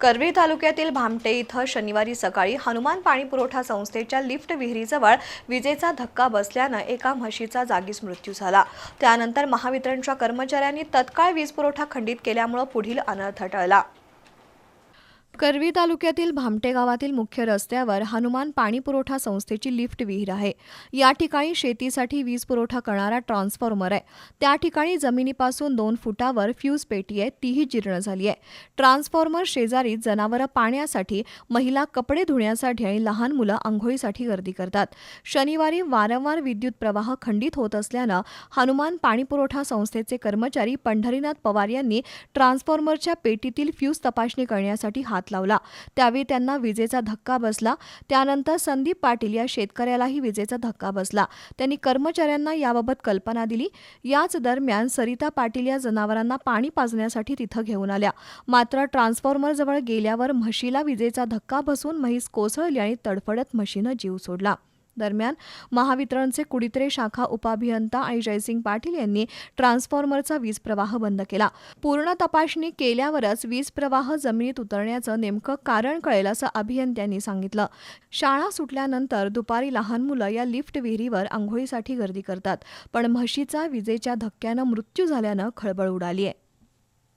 करवीर तालुक्यातील भामटे इथं शनिवारी सकाळी हनुमान पाणी पुरवठा संस्थेच्या लिफ्ट विहिरीजवळ विजेचा धक्का बसल्यानं एका म्हशीचा जागीच मृत्यू झाला. त्यानंतर महावितरणच्या कर्मचाऱ्यांनी तत्काळ वीज पुरवठा खंडित केल्यामुळे पुढील अनर्थ टळला. करवी तालुक्यातील भामटे गावातील मुख्य रस्त्यावर हनुमान पाणी पुरवठा संस्थेची लिफ्ट विहीर आहे. या ठिकाणी शेतीसाठी वीज पुरवठा करणारा ट्रान्सफॉर्मर आहे. त्या ठिकाणी जमिनीपासून दोन फुटावर फ्यूज पेटी आहे तीही जीर्ण झाली आहे. ट्रान्सफॉर्मर शेजारी जनावरं पाण्यासाठी महिला कपडे धुण्यासाठी आणि लहान मुलं आंघोळीसाठी गर्दी करतात. शनिवारी वारंवार विद्युत प्रवाह खंडित होत असल्यानं हनुमान पाणी पुरवठा संस्थेचे कर्मचारी पंढरीनाथ पवार यांनी ट्रान्सफॉर्मरच्या पेटीतील फ्यूज तपासणी करण्यासाठी हात लावला. त्यावेळी त्यांना विजेचा धक्का बसला. त्यानंतर संदीप पाटील या शेतकऱ्यालाही विजेचा धक्का बसला. त्यांनी कर्मचाऱ्यांना याबाबत कल्पना दिली. याच दरम्यान सरिता पाटील या जनावरांना पाणी पाजण्यासाठी तिथं घेऊन आल्या. मात्र ट्रान्सफॉर्मरजवळ गेल्यावर म्हशीला विजेचा धक्का बसून म्हैस कोसळली आणि तडफडत म्हशीनं जीव सोडला. दरम्यान महावितरणचे कुडित्रे शाखा उपाभियंता आणि जयसिंग पाटील यांनी ट्रान्सफॉर्मरचा वीज प्रवाह बंद केला. पूर्ण तपासणी केल्यावरच वीज प्रवाह जमिनीत उतरण्याचं नेमकं कारण कळेल असं अभियंत्यांनी सांगितलं. शाळा सुटल्यानंतर दुपारी लहान मुलं या लिफ्ट विहिरीवर आंघोळीसाठी गर्दी करतात पण म्हशीचा विजेच्या धक्क्यानं मृत्यू झाल्यानं खळबळ उडाली आहे